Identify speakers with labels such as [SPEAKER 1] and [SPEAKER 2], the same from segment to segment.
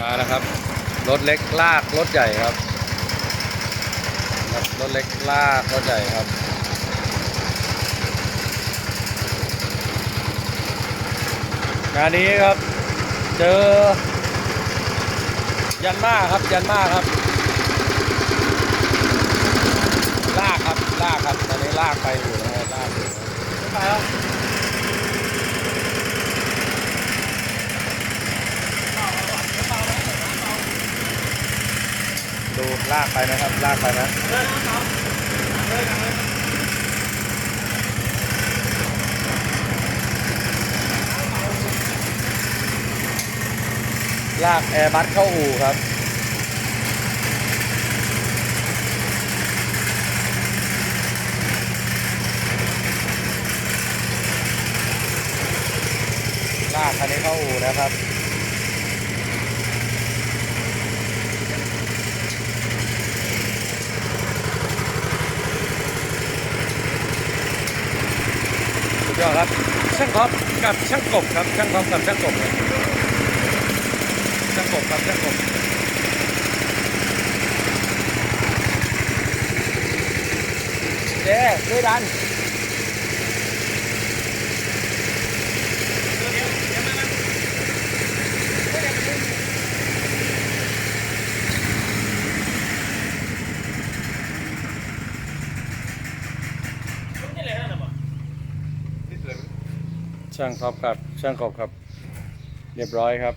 [SPEAKER 1] มาแล้วครับ รถเล็กลากรถใหญ่ครับ รถเล็กลากรถใหญ่ครับงานนี้ครับ เจอ ยันมาครับยันมาครับ ลากครับลากครับตอนนี้ลากไปอยู่นะฮะลากอยู่ไปแล้วดู ลากไปนะครับ ลากไปนะลากแอร์บัสเข้าอู่ครับ ลากคันนี้เข้าอู่นะครับ ดยอดครับช่างท็อปกับช่างกบครับช่างท็อปกับช่างกบครับช่างกบครับช่างกบเจ๊ด้วยดัน ช่างท็อปครับ ช่างกบครับ เรียบร้อยครับ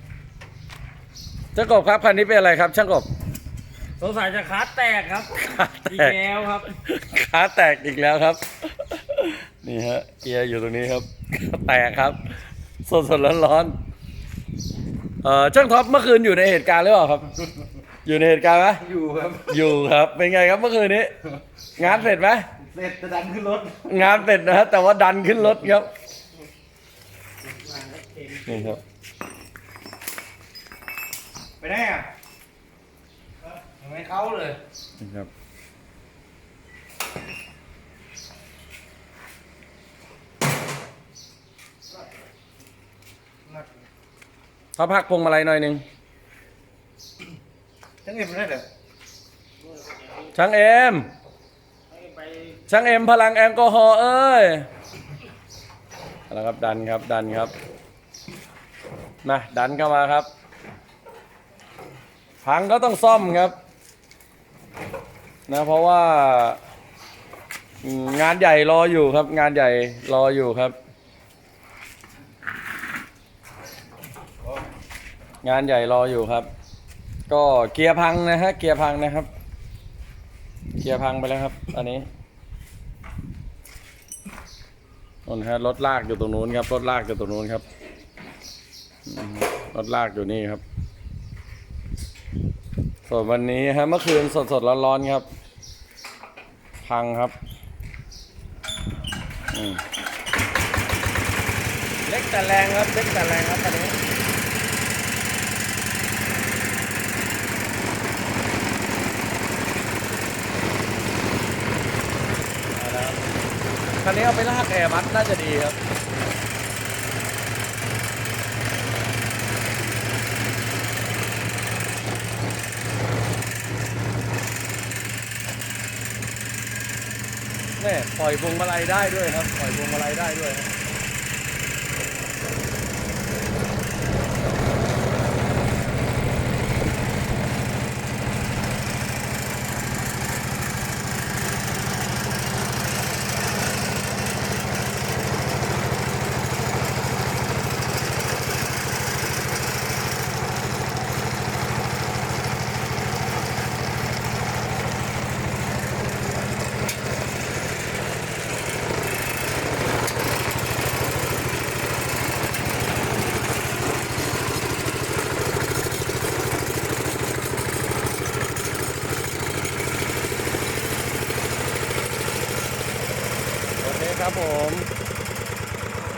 [SPEAKER 1] ช่างกบครับคันนี้เป็นอะไรครับ ช่างกบ
[SPEAKER 2] สงสัยจะคัสแตกครับ
[SPEAKER 1] ขาแต
[SPEAKER 2] อีก
[SPEAKER 1] ก
[SPEAKER 2] แล้วครับ
[SPEAKER 1] ขาแตกอีกแล้วครับ นี่ฮะเกียร์อยู่ตรงนี้ครับขาแตกครับ สดสดร้อนร้อนๆเอ่อช่างท็อปเมื่อคืนอยู่ในเหตุการณ์หรือเปล่าครับ อยู่ในเหตุการณ์ไหม
[SPEAKER 3] อยู่ครับ
[SPEAKER 1] อยู่ครับ เป็นไงครับเมื่อคืนนี้ งานเสร็จไหม
[SPEAKER 3] เสร็จจะดันขึ้นรถ
[SPEAKER 1] งานเสร็จนะฮะแต่ว่าดันขึ้นรถครับ นี่ครับ
[SPEAKER 3] ไปไหนอะยังไม่เข้าเลย
[SPEAKER 1] นี่ครับ เขาพักพวงมาลัยหน่อยหนึ่ง
[SPEAKER 3] ทั้งเอ็มได้เหรอ
[SPEAKER 1] ช่างเอ็มช่างเอ็มพลังแอลกอฮอล์เอ้ยเอาละครับดันครับดันครับ มาดันเข้ามาครับ พังก็ต้องซ่อมครับนะเพราะว่า งานใหญ่รออยู่ครับ งานใหญ่รออยู่ครับ งานใหญ่รออยู่ครับ ก็เกียร์พังนะฮะเกียร์พังนะครับ เกียร์พังไปแล้วครับ อันนี้นนฮะรถลากอยู่ตรงนู้นครับรถลากอยู่ตรงนู้นครับ รถลากอยู่นี่ครับ ส่วนวันนี้ฮะเมื่อคืนสดสดร้อนร้อนๆครับ พังครับเล็กแต่แรงครับเล็กแต่แรงครับตอนนี้ครับคันนี้เอาไปลากแอร์บัสน่าจะดีครับ นี่ปล่อยพวงมาลัยได้ด้วยครับ ปล่อยพวงมาลัยได้ด้วยครับ ครับผม